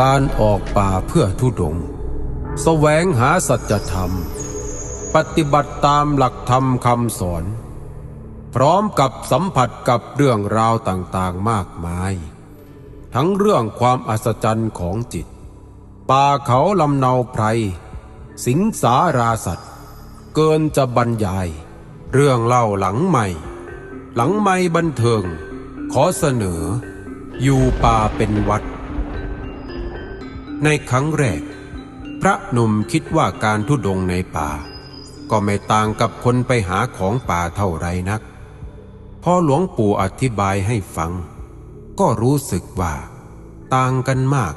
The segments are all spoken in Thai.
การออกป่าเพื่อทุดงค์แสวงหาสัจธรรม ปฏิบัติตามหลักธรรมคำสอน พร้อมกับสัมผัสกับเรื่องราวต่างๆมากมาย ทั้งเรื่องความอัศจรรย์ของจิต ป่าเขาลำเนาไพร สิงสาราสัตว์ เกินจะบรรยาย เรื่องเล่าหลังใหม่ หลังไม่บันเทิง ขอเสนอ อยู่ป่าเป็นวัด ในครั้งแรก พระหนุ่มคิดว่าการทุดงในป่า ก็ไม่ต่างกับคนไปหาของป่าเท่าไรนัก พอหลวงปู่อธิบายให้ฟัง ก็รู้สึกว่า ต่างกันมาก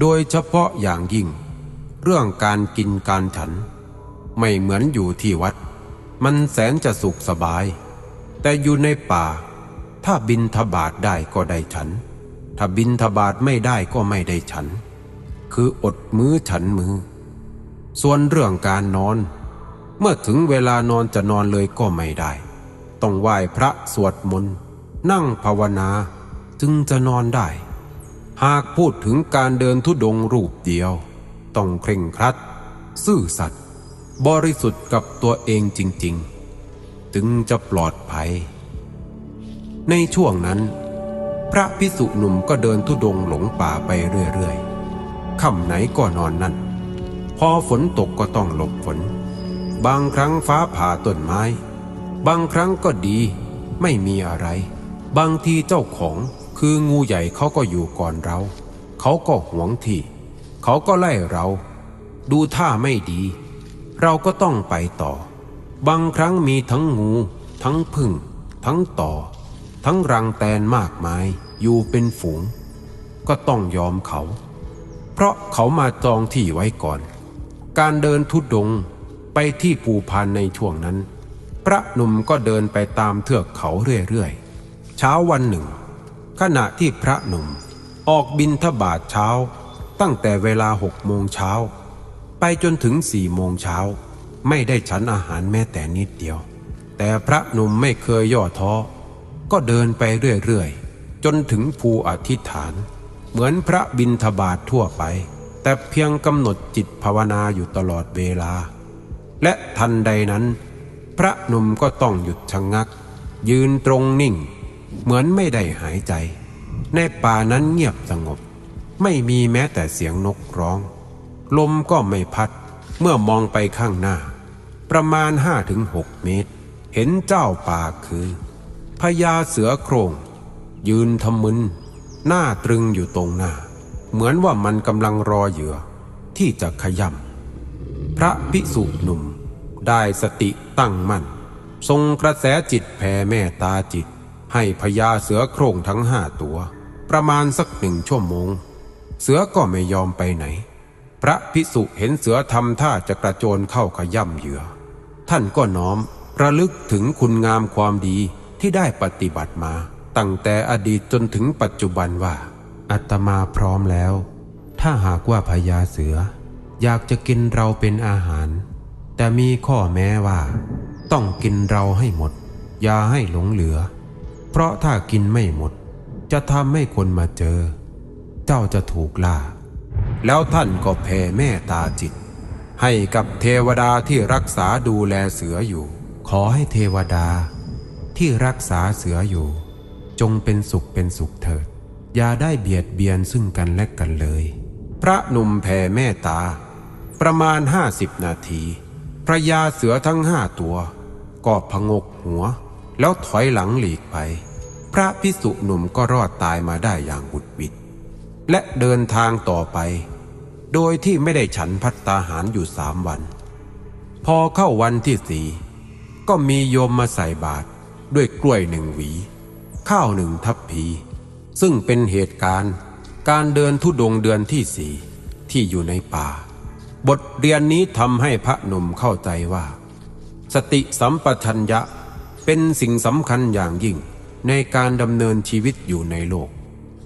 โดยเฉพาะอย่างยิ่ง เรื่องการกินการฉัน ไม่เหมือนอยู่ที่วัด มันแสนจะสุขสบาย แต่อยู่ในป่า ถ้าบินทบาทได้ก็ได้ฉันถ้าบินทบาทไม่ได้ก็ไม่ได้ฉัน คืออดมื้อฉันมือส่วนเรื่องการนอน เมื่อถึงเวลานอนจะนอนเลยก็ไม่ได้ ต้องไหว้พระสวดมนต์นั่งภาวนาจึงจะนอนได้ หากพูดถึงการเดินทุดงค์รูปเดียว ต้องเคร่งครัด ซื่อสัตย์บริสุทธิ์กับตัวเองจริง ๆ ถึงจะปลอดภัย ในช่วงนั้น พระพิสุหนุ่มก็เดินทุดงค์หลงป่าไปเรื่อย ๆ ค่ำไหนก็นอนนั่น พอฝนตกก็ต้องหลบฝน บางครั้งฟ้าผ่าต้นไม้ บางครั้งก็ดีไม่มีอะไร บางทีเจ้าของคืองูใหญ่เขาก็อยู่ก่อนเรา เขาก็หวงที่ เขาก็ไล่เรา ดูท่าไม่ดี เราก็ต้องไปต่อ บางครั้งมีทั้งงู ทั้งพึ่ง ทั้งต่อ ทั้งรังแตนมากมายอยู่เป็นฝูง ก็ต้องยอมเขา เพราะเขามาจองที่ไว้ก่อน การเดินทุดงไปที่ภูพานในช่วงนั้น พระหนุ่มก็เดินไปตามเทือกเขาเรื่อยๆ เช้าวันหนึ่ง ขณะที่พระหนุ่มออกบินทบาทเช้า ตั้งแต่เวลาหกโมงเช้า ไปจนถึงสี่โมงเช้า ไม่ได้ฉันอาหารแม้แต่นิดเดียว แต่พระหนุ่มไม่เคยย่อท้อก็เดินไปเรื่อยๆ จนถึงภูอธิษฐาน เหมือนพระบินทบาททั่วไป แต่เพียงกำหนดจิตภาวนาอยู่ตลอดเวลา และทันใดนั้น พระหนุ่มก็ต้องหยุดชะงงัก ยืนตรงนิ่ง เหมือนไม่ได้หายใจ ในป่านั้นเงียบสงบ ไม่มีแม้แต่เสียงนกร้อง ลมก็ไม่พัดเมื่อมองไปข้างหน้า ประมาณห้าถึงหกเมตร เห็นเจ้าป่าคือพญาเสือโครงยืนทำมึน หน้าตรึงอยู่ตรงหน้า เหมือนว่ามันกำลังรอเหยื่อที่จะขย่ำพระภิกษุหนุ่มได้สติตั้งมั่น ทรงกระแสจิตแผ่เมตตาจิต ให้พญาเสือโคร่งทั้งห้าตัว ประมาณสักหนึ่งชั่วโมง เสือก็ไม่ยอมไปไหน พระภิกษุเห็นเสือทำท่าจะกระโจนเข้าขย่ำเหยื่อ ท่านก็น้อมระลึกถึงคุณงามความดีที่ได้ปฏิบัติมา ตั้งแต่อดีตจนถึงปัจจุบันว่าอัตมาพร้อมแล้ว ถ้าหากว่าพญาเสือ อยากจะกินเราเป็นอาหาร แต่มีข้อแม้ว่า ต้องกินเราให้หมด อย่าให้หลงเหลือ เพราะถ้ากินไม่หมด จะทำให้คนมาเจอ เจ้าจะถูกล่า แล้วท่านก็แผ่แม่ตาจิต ให้กับเทวดาที่รักษาดูแลเสืออยู่ ขอให้เทวดาที่รักษาเสืออยู่ จงเป็นสุขเป็นสุขเถิด อย่าได้เบียดเบียนซึ่งกันและกันเลย พระหนุ่มแผ่แม่ตา ประมาณห้าสิบนาที พระยาเสือทั้งห้าตัว ก็พงกหัว แล้วถอยหลังหลีกไป พระพิสุหนุ่มก็รอดตายมาได้อย่างบุดบิดและเดินทางต่อไป โดยที่ไม่ได้ฉันพัตตาหารอยู่สามวัน พอเข้าวันที่สี่ก็มีโยมมาใส่บาตรด้วยกล้วยหนึ่งหวี ข้าวหนึ่งทัพพี ซึ่งเป็นเหตุการณ์ การเดินทุดงเดือนที่สี่ที่อยู่ในป่า บทเรียนนี้ทำให้พระหนุ่มเข้าใจว่า สติสัมปชัญญะเป็นสิ่งสำคัญอย่างยิ่งในการดำเนินชีวิตอยู่ในโลก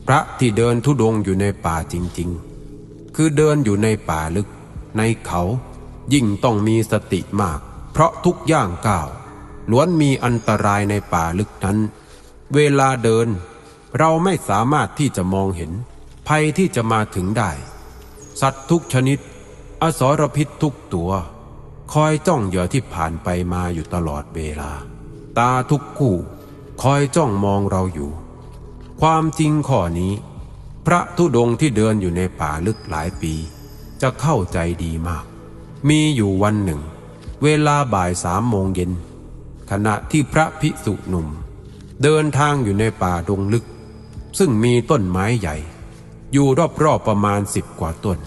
พระที่เดินทุดงอยู่ในป่าจริง ๆ คือเดินอยู่ในป่าลึก ในเขายิ่งต้องมีสติมาก เพราะทุกย่างก้าวล้วนมีอันตรายในป่าลึกนั้น เวลาเดิน เราไม่สามารถที่จะมองเห็น ภัยที่จะมาถึงได้ สัตว์ทุกชนิด อสรพิษทุกตัว คอยจ้องเหยื่อที่ผ่านไปมาอยู่ตลอดเวลา ตาทุกคู่ คอยจ้องมองเราอยู่ ความจริงข้อนี้ พระธุดงค์ที่เดินอยู่ในป่าลึกหลายปี จะเข้าใจดีมาก มีอยู่วันหนึ่ง เวลาบ่ายสามโมงเย็นขณะที่พระภิกษุหนุ่ม เดินทางอยู่ในป่าดงลึก ซึ่งมีต้นไม้ใหญ่ อยู่รอบๆประมาณสิบกว่าต้น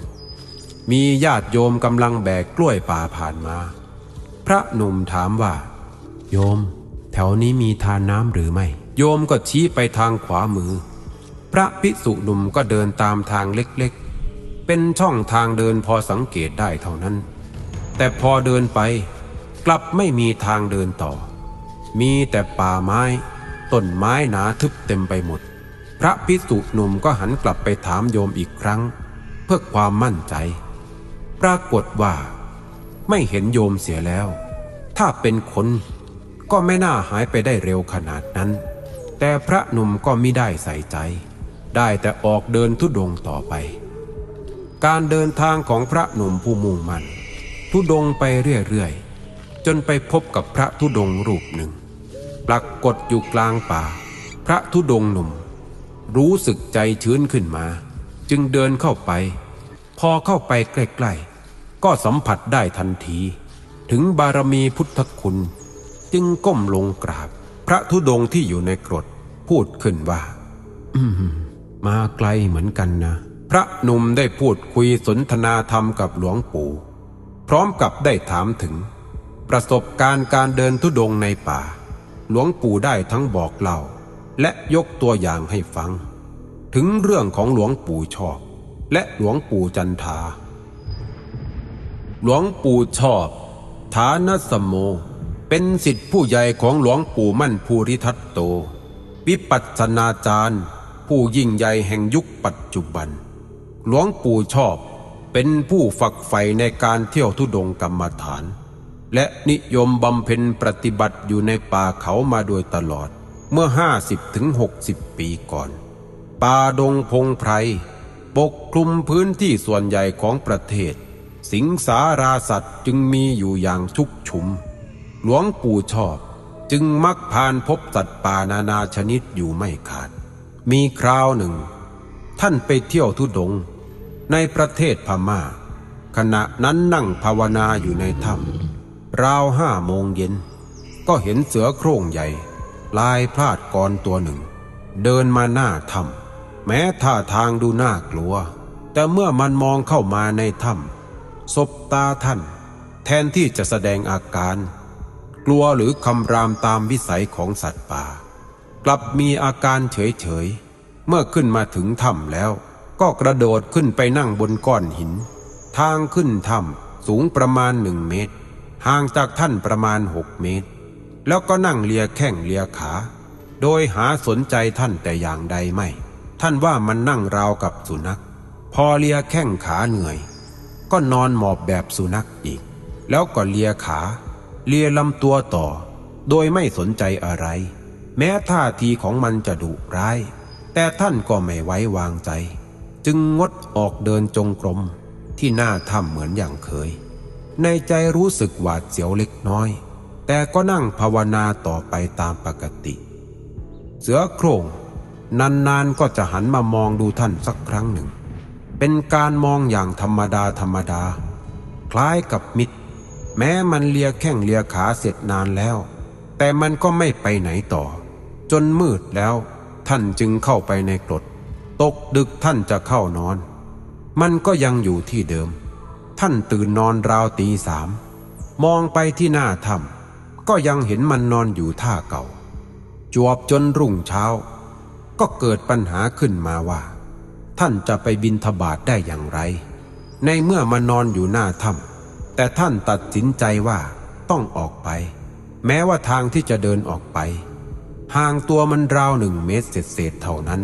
มีญาติโยมกำลังแบกกล้วยป่าผ่านมา พระหนุ่มถามว่า โยม แถวนี้มีทานน้ำหรือไม่ โยมก็ชี้ไปทางขวามือ พระภิกษุหนุ่มก็เดินตามทางเล็กๆ เป็นช่องทางเดินพอสังเกตได้เท่านั้น แต่พอเดินไปกลับไม่มีทางเดินต่อ มีแต่ป่าไม้ ต้นไม้หนาทึบเต็มไปหมด พระภิกษุหนุ่มก็หันกลับไปถามโยมอีกครั้ง เพื่อความมั่นใจ ปรากฏว่า ไม่เห็นโยมเสียแล้ว ถ้าเป็นคนก็ไม่น่าหายไปได้เร็วขนาดนั้น แต่พระหนุ่มก็ไม่ได้ใส่ใจ ได้แต่ออกเดินทุดงต่อไป การเดินทางของพระหนุ่มผู้มุ่งมั่นทุดงไปเรื่อยๆจนไปพบกับพระทุดงรูปหนึ่ง ปรากฏอยู่กลางป่า พระทุดงค์หนุ่ม รู้สึกใจชื้นขึ้นมา จึงเดินเข้าไป พอเข้าไปใกล้ๆ ก็สัมผัสได้ทันที ถึงบารมีพุทธคุณ จึงก้มลงกราบ พระธุดงค์ที่อยู่ในกรดพูดขึ้นว่า อืมมาไกลเหมือนกันนะ พระหนุ่มได้พูดคุยสนทนาธรรมกับหลวงปู่ พร้อมกับได้ถามถึง ประสบการณ์การเดินทุดงค์ในป่า หลวงปู่ได้ทั้งบอกเล่า และยกตัวอย่างให้ฟัง ถึงเรื่องของหลวงปู่ชอบ และหลวงปู่จันทา หลวงปู่ชอบ ฐานสมโม เป็นสิทธิผู้ใหญ่ของหลวงปู่มั่นภูริทัตโต วิปัสสนาจารย์ ผู้ยิ่งใหญ่แห่งยุคปัจจุบัน หลวงปู่ชอบเป็นผู้ฝักใฝ่ในการเที่ยวทุดงกรรมฐาน และนิยมบำเพ็ญปฏิบัติอยู่ในป่าเขามาโดยตลอดเมื่อห้าสิบถึงหกสิบปีก่อน ป่าดงพงไพร ปกคลุมพื้นที่ส่วนใหญ่ของประเทศ สิงสาราสัตว์จึงมีอยู่อย่างชุกชุม หลวงปู่ชอบจึงมักพานพบสัตว์ป่านานาชนิดอยู่ไม่ขาด มีคราวหนึ่ง ท่านไปเที่ยวทุดง ในประเทศพม่า ขณะนั้นนั่งภาวนาอยู่ในถ้ำ ราวห้าโมงเย็น ก็เห็นเสือโคร่งใหญ่ ลายพลาดกรตัวหนึ่ง เดินมาหน้าถ้ำแม้ท่าทางดูน่ากลัว แต่เมื่อมันมองเข้ามาในถ้ำสบตาท่าน แทนที่จะแสดงอาการ กลัวหรือคำรามตามวิสัยของสัตว์ป่า กลับมีอาการเฉยๆ เมื่อขึ้นมาถึงถ้ำแล้ว ก็กระโดดขึ้นไปนั่งบนก้อนหิน ทางขึ้นถ้ำสูงประมาณหนึ่งเมตร ห่างจากท่านประมาณหกเมตร แล้วก็นั่งเลียแข้งเลียขา โดยหาสนใจท่านแต่อย่างใดไม่ ท่านว่ามันนั่งราวกับสุนัข พอเลียแข้งขาเหนื่อย ก็นอนหมอบแบบสุนัขอีก แล้วก็เลียขา เลียลำตัวต่อ โดยไม่สนใจอะไร แม้ท่าทีของมันจะดุร้าย แต่ท่านก็ไม่ไว้วางใจ จึงงดออกเดินจงกรมที่หน้าถ้ำเหมือนอย่างเคย ในใจรู้สึกหวาดเสียวเล็กน้อย แต่ก็นั่งภาวนาต่อไปตามปกติ เสือโคร่งนานๆก็จะหันมามองดูท่านสักครั้งหนึ่ง เป็นการมองอย่างธรรมดาธรรมดา คล้ายกับมิตร แม้มันเลียแข้งเลียขาเสร็จนานแล้ว แต่มันก็ไม่ไปไหนต่อ จนมืดแล้ว ท่านจึงเข้าไปในกรดตกดึกท่านจะเข้านอน มันก็ยังอยู่ที่เดิม ท่านตื่นนอนราวตีสามมองไปที่หน้าถ้ำก็ยังเห็นมันนอนอยู่ท่าเก่า จวบจนรุ่งเช้า ก็เกิดปัญหาขึ้นมาว่า ท่านจะไปบินทบาทได้อย่างไร ในเมื่อมานอนอยู่หน้าถ้ำแต่ท่านตัดสินใจว่าต้องออกไป แม้ว่าทางที่จะเดินออกไป ห่างตัวมันราวหนึ่งเมตรเศษๆเท่านั้น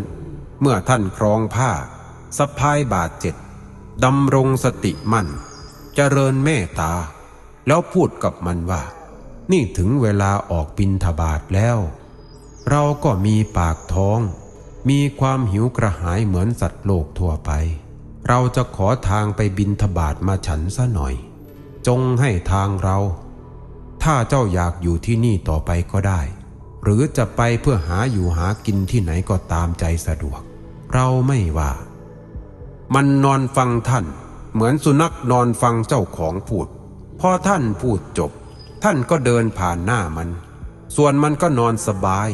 เมื่อท่านครองผ้าสะพายบาทเจ็ดดำรงสติมั่น เจริญเมตตา แล้วพูดกับมันว่า นี่ถึงเวลาออกบินทบาทแล้ว เราก็มีปากท้องมมีความหิวกระหายเหมือนสัตว์โลกทั่วไป เราจะขอทางไปบินทบาทมาฉันซะหน่อย จงให้ทางเรา ถ้าเจ้าอยากอยู่ที่นี่ต่อไปก็ได้ หรือจะไปเพื่อหาอยู่หากินที่ไหนก็ตามใจสะดวก เราไม่ว่า มันนอนฟังท่าน เหมือนสุนัขนอนฟังเจ้าของพูด พอท่านพูดจบ ท่านก็เดินผ่านหน้ามัน ส่วนมันก็นอนสบาย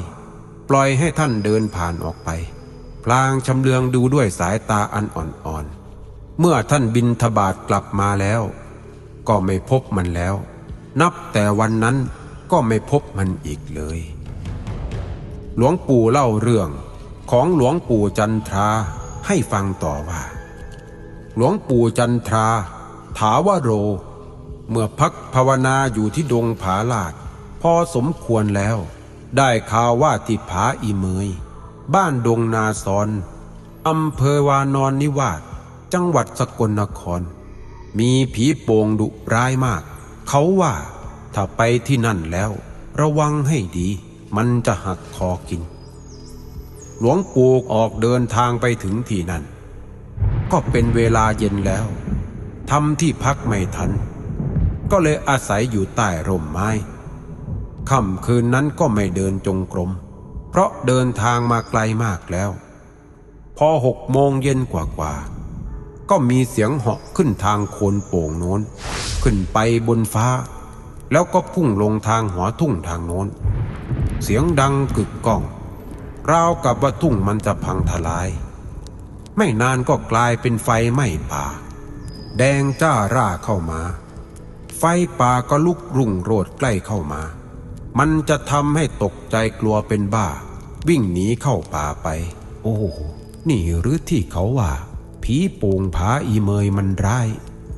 ปล่อยให้ท่านเดินผ่านออกไป พลางชำเลืองดูด้วยสายตาอันอ่อนๆ เมื่อท่านบินทบาทกลับมาแล้ว ก็ไม่พบมันแล้ว นับแต่วันนั้นก็ไม่พบมันอีกเลย หลวงปู่เล่าเรื่องของหลวงปู่จันทราให้ฟังต่อว่า หลวงปู่จันทรา ถาวโร เมื่อพักภาวนาอยู่ที่ดงผาลาด พอสมควรแล้ว ได้ข่าวว่าที่ผาอีเมย บ้านดงนาซอนอำเภอวานอนนิวาสจังหวัดสกลนคร มีผีโป่งดุร้ายมาก เขาว่าถ้าไปที่นั่นแล้ว ระวังให้ดี มันจะหักคอกิน หลวงปู่ออกเดินทางไปถึงที่นั่น ก็เป็นเวลาเย็นแล้วทำที่พักไม่ทัน ก็เลยอาศัยอยู่ใต้ร่มไม้ค่ำคืนนั้นก็ไม่เดินจงกรม เพราะเดินทางมาไกลมากแล้ว พอหกโมงเย็นกว่าๆก็มีเสียงเหาะขึ้นทางโคนโป่งโน้น ขึ้นไปบนฟ้า แล้วก็พุ่งลงทางหัวทุ่งทางโน้น เสียงดังกึกก้อง ราวกับว่าทุ่งมันจะพังทลาย ไม่นานก็กลายเป็นไฟไหม้ป่า แดงจ้าร่าเข้ามา ไฟป่าก็ลุกรุ่งโรดใกล้เข้ามา มันจะทำให้ตกใจกลัวเป็นบ้า วิ่งหนีเข้าป่าไป โอ้โหนี่หรือที่เขาว่า ผีโป่งผาอีเมยมันร้าย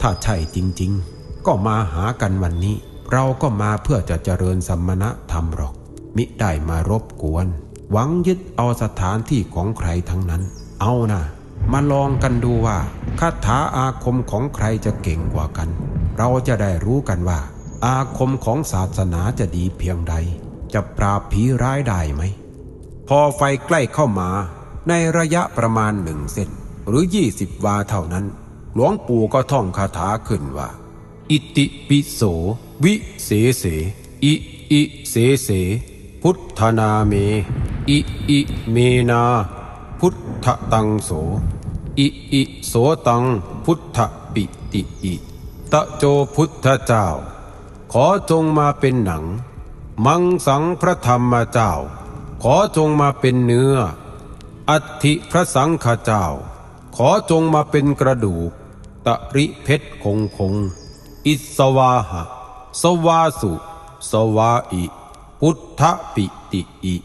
ถ้าใช่จริง ๆ ก็มาหากันวันนี้ เราก็มาเพื่อจะเจริญสัมมณธรรมหรอก มิได้มารบกวน หวังยึดเอาสถานที่ของใครทั้งนั้น เอาน่ะ มาลองกันดูว่าคาถาอาคมของใครจะเก่งกว่ากัน เราจะได้รู้กันว่า อาคมของศาสนาจะดีเพียงใด จะปราบผีร้ายได้ไหม พอไฟใกล้เข้ามา ในระยะประมาณหนึ่งเส้นหรือยี่สิบวาเท่านั้น หลวงปู่ก็ท่องคาถาขึ้นว่า อิติปิโส วิเสเส อิอิเสเส พุทธนาเม อิอิเมนา พุทธตังโส อิอิโสตังพุทธปิติอิตะโจพุทธเจ้า ขอจงมาเป็นหนัง มังสังพระธรรมเจ้า ขอจงมาเป็นเนื้อ อัฐิพระสังฆเจ้า ขอจงมาเป็นกระดูก ตะริเพชรคงคง อิสวาหะ สวาสุ สวาอิ พุทธปิติอิ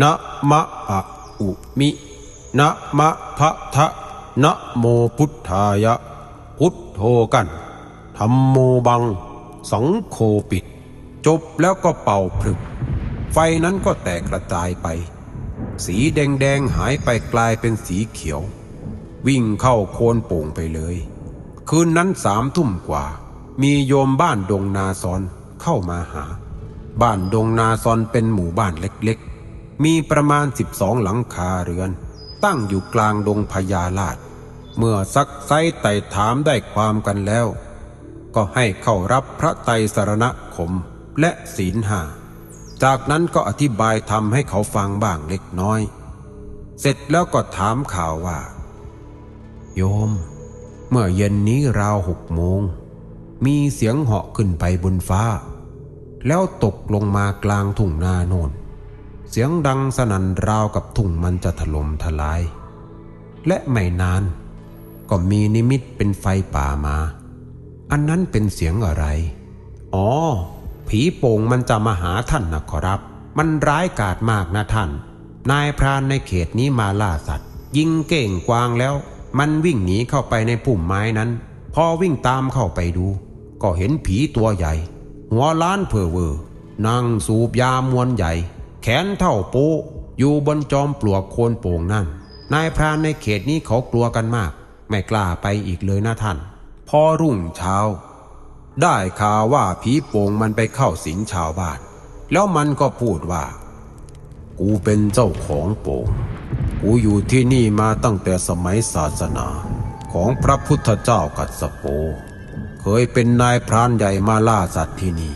นะมะอะอุมินะมะพะทะ นะโมพุทธายะ พุทโธกันธรรมโมบัง สังโฆปิด จบแล้วก็เป่าพรึบ ไฟนั้นก็แตกกระจายไป สีแดงๆหายไปกลายเป็นสีเขียว วิ่งเข้าโคนโป่งไปเลย คืนนั้นสามทุ่มกว่า มีโยมบ้านดงนาซอนเข้ามาหา บ้านดงนาซอนเป็นหมู่บ้านเล็กๆ มีประมาณ 12 หลังคาเรือน ตั้งอยู่กลางดงพญาลาด เมื่อซักไซไต่ถามได้ความกันแล้ว ก็ให้เข้ารับพระไตรสรณคมและศีลหาจากนั้นก็อธิบายทำให้เขาฟังบ้างเล็กน้อย เสร็จแล้วก็ถามข่าวว่า โยม เมื่อเย็นนี้ราวหกโมง มีเสียงเหาะขึ้นไปบนฟ้า แล้วตกลงมากลางทุ่งนาโนนเสียงดังสนั่นราวกับทุ่งมันจะถล่มทลาย และไม่นาน ก็มีนิมิตเป็นไฟป่ามา อันนั้นเป็นเสียงอะไร อ๋อ ผีโป่งมันจะมาหาท่านนะขอรับ มันร้ายกาจมากนะท่าน นายพรานในเขตนี้มาล่าสัตว์ ยิงเก่งกวางแล้ว มันวิ่งหนีเข้าไปในพุ่มไม้นั้น พอวิ่งตามเข้าไปดู ก็เห็นผีตัวใหญ่ หัวล้านเพอเวอร์นั่งสูบยามวนใหญ่ แขนเท่าโปอยู่บนจอมปลวกโคนโป่งนั่น นายพรานในเขตนี้เขากลัวกันมาก ไม่กล้าไปอีกเลยนะท่าน พอรุ่งเช้า ได้ข่าวว่าผีโป่งมันไปเข้าสิงชาวบ้าน แล้วมันก็พูดว่า กูเป็นเจ้าของโป่ง กูอยู่ที่นี่มาตั้งแต่สมัยศาสนา ของพระพุทธเจ้ากัสสโป เคยเป็นนายพรานใหญ่มาล่าสัตว์ที่นี่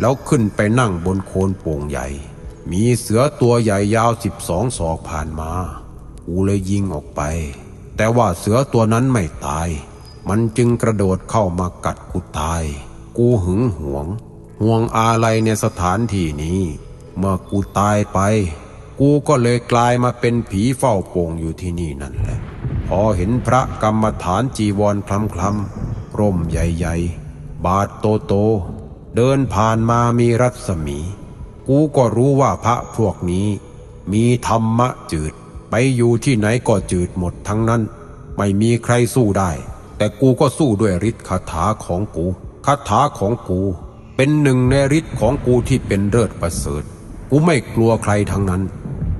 แล้วขึ้นไปนั่งบนโคนโป่งใหญ่ มีเสือตัวใหญ่ยาวสิบสองศอกผ่านมา กูเลยยิงออกไป แต่ว่าเสือตัวนั้นไม่ตาย มันจึงกระโดดเข้ามากัดกูตาย กูหึงหวง ห่วงอะไรในสถานที่นี้ เมื่อกูตายไป กูก็เลยกลายมาเป็นผีเฝ้าโป่งอยู่ที่นี่นั่นแหละ พอเห็นพระกรรมฐานจีวรคล้ำคล้ำๆร่มใหญ่ๆ บาทโตโตๆเดินผ่านมามีรัศมี กูก็รู้ว่าพระพวกนี้ มีธรรมะจืด อยู่ที่ไหนก็จืดหมดทั้งนั้น ไม่มีใครสู้ได้ แต่กูก็สู้ด้วยฤทธิ์คาถาของกูคาถาของกู เป็นหนึ่งในฤทธิ์ของกูที่เป็นเลิศประเสริฐ กูไม่กลัวใครทั้งนั้น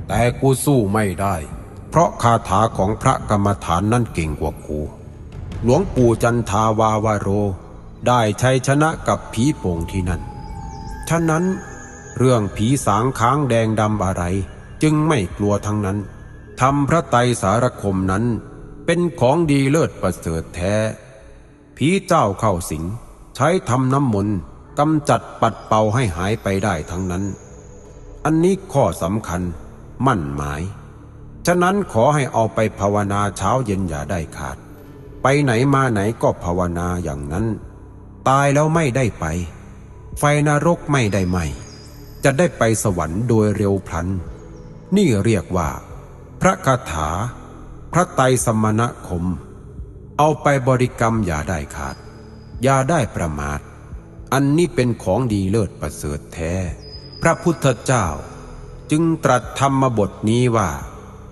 แต่กูสู้ไม่ได้ เพราะคาถาของพระกรรมฐานนั่นเก่งกว่ากู หลวงปู่จันทาวาวาโร ได้ชัยชนะกับผีโป่งที่นั่น ฉะนั้นเรื่องผีสางค้างแดงดำอะไร จึงไม่กลัวทั้งนั้น ทำพระไตรสารคมนั้น เป็นของดีเลิศประเสริฐแท้ ผีเจ้าเข้าสิง ใช้ทำน้ำมนต์กำจัดปัดเป่าให้หายไปได้ทั้งนั้น อันนี้ข้อสำคัญมั่นหมาย ฉะนั้นขอให้เอาไปภาวนาเช้าเย็นอย่าได้ขาด ไปไหนมาไหนก็ภาวนาอย่างนั้น ตายแล้วไม่ได้ไป ไฟนรกไม่ได้ไหมจะได้ไปสวรรค์โดยเร็วพลัน นี่เรียกว่า พระคาถา พระไตรสมณคม เอาไปบริกรรมอย่าได้ขาด อย่าได้ประมาท อันนี้เป็นของดีเลิศประเสริฐแท้ พระพุทธเจ้า จึงตรัสธรรมบทนี้ว่า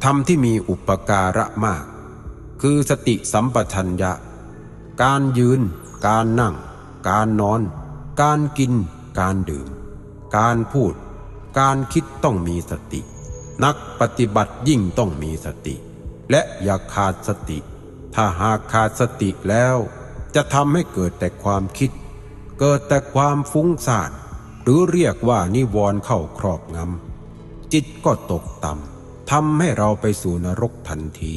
ธรรมที่มีอุปการะมาก คือสติสัมปชัญญะ การยืน การนั่ง การนอน การกิน การดื่ม การพูด การคิดต้องมีสติ นักปฏิบัติยิ่งต้องมีสติ และอย่าขาดสติ ถ้าหากขาดสติแล้ว จะทำให้เกิดแต่ความคิด เกิดแต่ความฟุ้งซ่าน หรือเรียกว่านิวรณ์เข้าครอบงำจิตก็ตกต่ำทำให้เราไปสู่นรกทันที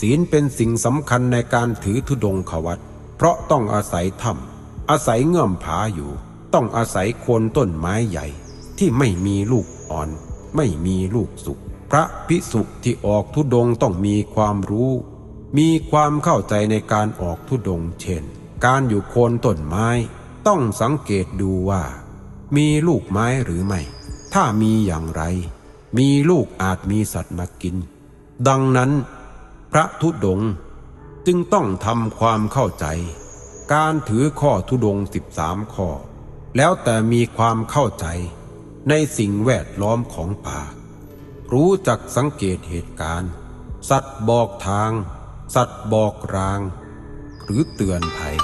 ศีลเป็นสิ่งสำคัญในการถือธุดงควัตเพราะต้องอาศัยถ้ำอาศัยเงื่อมผาอยู่ ต้องอาศัยโคนต้นไม้ใหญ่ที่ไม่มีลูกอ่อน ไม่มีลูกสุกพระพิสุที่ออกธุดงต้องมีความรู้ มีความเข้าใจในการออกธุดงเช่น การอยู่โคนต้นไม้ ต้องสังเกตดูว่า มีลูกไม้หรือไม่ ถ้ามีอย่างไร มีลูกอาจมีสัตว์มากิน ดังนั้น พระธุดงจึงต้องทำความเข้าใจ การถือข้อธุดงค์สิบสามข้อ แล้วแต่มีความเข้าใจ ในสิ่งแวดล้อมของป่า รู้จักสังเกตเหตุการณ์ สัตว์บอกทาง สัตว์บอกราง หรือเตือนภัย